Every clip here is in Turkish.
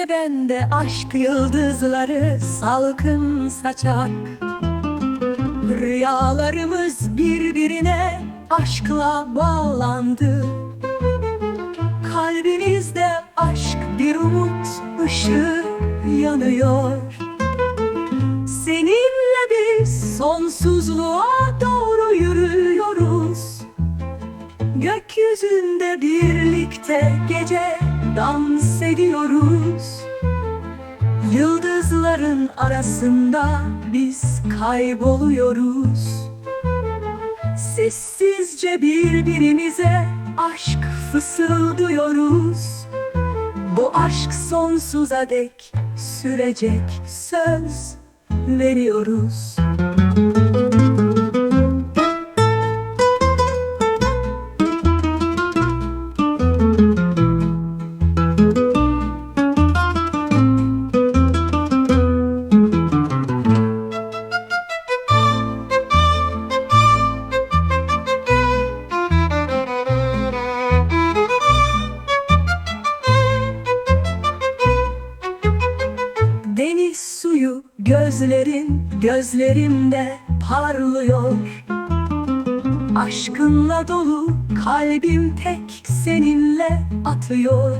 Kalbimizde aşk yıldızları salkın saçar Rüyalarımız birbirine aşkla bağlandı. Kalbimizde aşk bir umut ışığı yanıyor. Seninle biz sonsuzluğa doğru yürüyoruz. Gökyüzünde birlikte gece dans ediyoruz. Yıldızların arasında biz kayboluyoruz. Sessizce birbirimize aşk fısıldıyoruz. Bu aşk sonsuza dek sürecek söz veriyoruz gözlerin gözlerimde parlıyor. Aşkınla dolu kalbim tek seninle atıyor.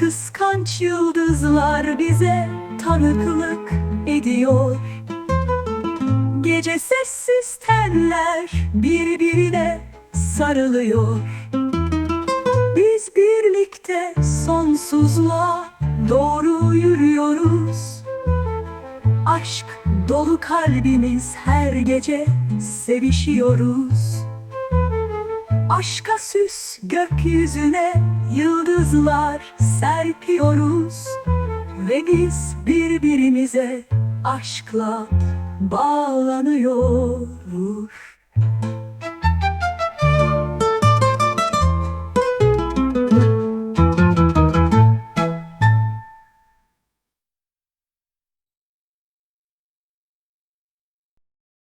Kıskanç yıldızlar bize tanıklık ediyor. Gece sessiz tenler birbirine sarılıyor. Biz birlikte sonsuzluğa doğru yürüyoruz Aşk dolu kalbimiz her gece sevişiyoruz. Aşka süs gökyüzüne yıldızlar serpiyoruz. Ve biz birbirimize aşkla bağlanıyoruz